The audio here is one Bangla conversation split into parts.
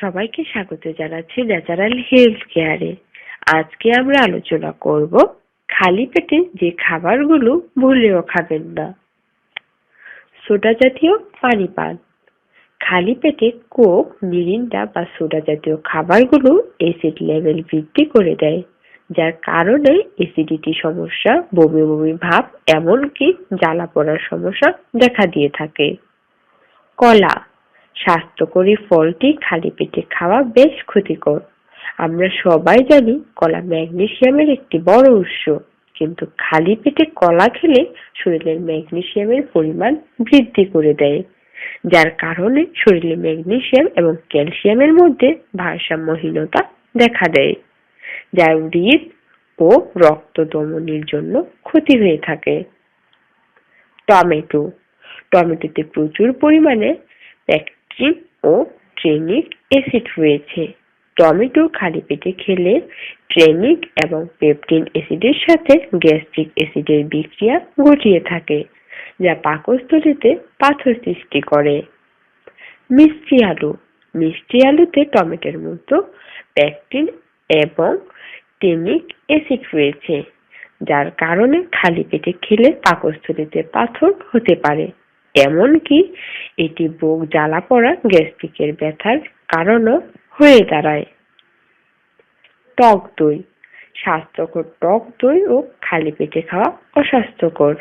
সবাইকে স্বাগত জানাচ্ছি ন্যাচারাল হেলথ কেয়ারে। আজকে আমরা আলোচনা করব খালি পেটে যে খাবারগুলো ভুলেও খাবেন না। সোডা জাতীয় পানি পান খালি পেটে কোক, মিরিন্ডা বা সোডা জাতীয় খাবারগুলো অ্যাসিড লেভেল বৃদ্ধি করে দেয়, যার কারণে অ্যাসিডিটি সমস্যা, বমি বমি ভাব, এমনকি জ্বালা পড়ার সমস্যা দেখা দিয়ে থাকে। কলা। স্বাস্থ্যকরী ফলটি, খালি পেটে খাওয়া বেশ ক্ষতিকর। আমরা সবাই জানি কলা ম্যাগনেসিয়ামের একটি বড় উৎস, কিন্তু খালি পেটে কলা খেলে শরীরের ম্যাগনেসিয়ামের পরিমাণ বৃদ্ধি করে দেয়, যার কারণে শরীরে ম্যাগনেসিয়াম এবং ক্যালসিয়ামের মধ্যে ভারসাম্যহীনতা দেখা দেয়। যা হৃদ ও রক্ত দমনের জন্য ক্ষতি হয়ে থাকে। টমেটো, টমেটোতে প্রচুর পরিমাণে প্যাকট্রিন ও ট্রেনিক অ্যাসিড রয়েছে। টমেটো খালি পেটে খেলে ট্রেনিক এবং পেপটিন অ্যাসিডের সাথে গ্যাস্ট্রিক অ্যাসিডের বিক্রিয়া ঘটিয়ে থাকে, যা পাকস্থলীতে পাথর সৃষ্টি করে। মিষ্টি আলু। মিষ্টি আলুতে টমেটোর মতো প্যাকটিন এবং টেনিক অ্যাসিড রয়েছে, যার কারণে খালি পেটে খেলে পাকস্থলীতে পাথর হতে পারে। এমনকি এটি বুক জ্বালা পড়া গ্যাস্ট্রিকের ব্যথার কারণও হয়ে দাঁড়ায়। টক দই, স্বাস্থ্যকর টক দই ও খালি পেটে খাওয়া অস্বাস্থ্যকর।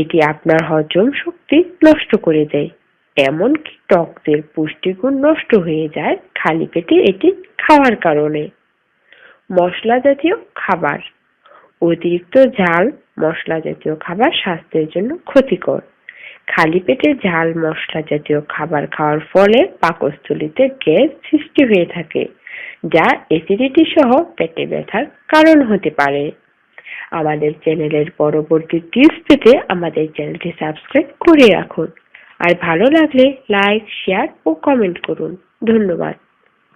এটি আপনার হজম শক্তি নষ্ট করে দেয়, এমনকি টকদের পুষ্টিগুণ নষ্ট হয়ে যায় খালি পেটে এটি খাওয়ার কারণে। মশলা জাতীয় খাবার, অতিরিক্ত ঝাল মশলা জাতীয় খাবার স্বাস্থ্যের জন্য ক্ষতিকর। খালি পেটে ঝাল মশলা জাতীয় খাবার খাওয়ার ফলে পাকস্থলিতে গ্যাস সৃষ্টি হয়ে থাকে, যা অ্যাসিডিটি সহ পেটে ব্যথার কারণ হতে পারে। আমাদের চ্যানেলের পরবর্তী টিপস পেতে আমাদের চ্যানেলটি সাবস্ক্রাইব করে রাখুন। আর ভালো লাগলে লাইক শেয়ার ও কমেন্ট করুন। ধন্যবাদ।